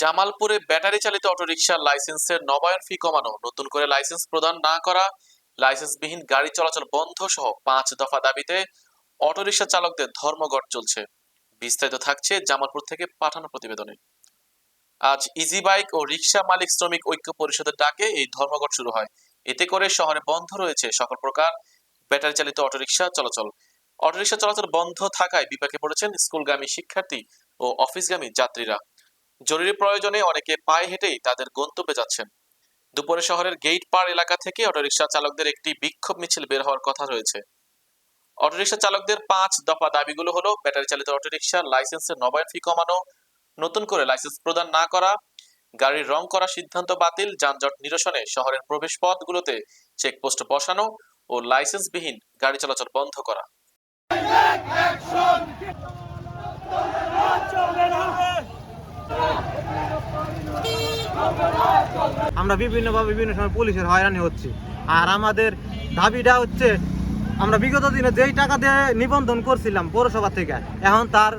জামালপুরে ব্যাটারি চালিত অটোরিকশার লাইসেন্সের নবায়ন ফি কমানো, নতুন করে লাইসেন্স প্রদান না করা, লাইসেন্সবিহীন গাড়ি চলাচল বন্ধ সহ পাঁচ দফা দাবিতে অটোরিকশা চালকদের ধর্মঘট চলছে। বিস্তারিত থাকছে জামালপুর থেকে পাঠানো প্রতিবেদনে। আজ ইজি বাইক ও রিক্সা মালিক শ্রমিক ঐক্য পরিষদের ডাকে এই ধর্মঘট শুরু হয়। এতে করে শহরে বন্ধ রয়েছে সকল প্রকার ব্যাটারি চালিত অটোরিকশা চলাচল। অটোরিকশা চলাচল বন্ধ থাকায় বিপাকে পড়েছেন স্কুলগামী শিক্ষার্থী ও অফিসগামী যাত্রীরা। জরুরি প্রয়োজনে অনেকে পায়ে হেঁটেই তাদের গন্তব্যে যাচ্ছেন। দুপুরে শহরের গেট পার এলাকা থেকে অটোরিকশা চালকদের একটি বিক্ষোভ মিছিল বের হওয়ার কথা রয়েছে। অটোরিকশা চালকদের পাঁচ দফা দাবিগুলো হলো ব্যাটারি চালিত অটোরিকশা লাইসেন্সের নবায়ন ফি কমানো, নতুন করে লাইসেন্স প্রদান না করা গাড়ির রং করা সিদ্ধান্ত বাতিল, যানজট নিরসনে শহরের প্রবেশ পথগুলোতে চেকপোস্ট বসানো ও লাইসেন্সবিহীন গাড়ি চলাচল বন্ধ করা। আমরা বিভিন্নভাবে বিভিন্ন সময় পুলিশের হয়রানি হচ্ছি। আর আমাদের দাবিটা হচ্ছে, আমরা বিগত দিনে যেই টাকা দিয়ে নিবন্ধন করছিলাম পৌরসভা থেকে, এখন তার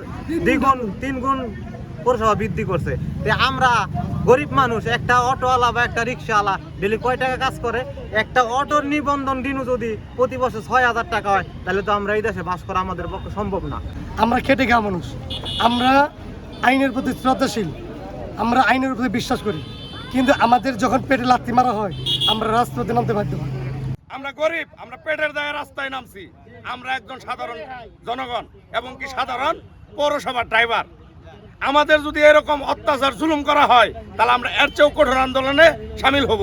দ্বিগুণ, তিনগুণ পৌরসভা বৃদ্ধি করছে। আমরা গরিব মানুষ, একটা অটোওয়ালা বা একটা রিক্সাওয়ালা ডেলি কয় টাকা কাজ করে? একটা অটোর নিবন্ধন দিনও যদি প্রতি বছর ছয় হাজার টাকা হয়, তাহলে তো আমরা এই দেশে বাস করা আমাদের পক্ষে সম্ভব না। আমরা খেটে খাওয়া মানুষ। আমরা আইনের প্রতি শ্রদ্ধাশীল। আমরা আইনের প্রতি বিশ্বাস করি। কিন্তু আমাদের যখন পেটে লাত্তি মারা হয়, আমরা রাজপথে নামতে বাধ্য হই। আমরা গরিব, আমরা পেটের দায়ে রাস্তায় নামছি। আমরা একজন সাধারণ জনগণ এবং কি সাধারণ পৌরসভার ড্রাইভার। আমাদের যদি এরকম অত্যাচার জুলুম করা হয়, তাহলে আমরা এর চেয়েও কঠোর আন্দোলনে সামিল হব।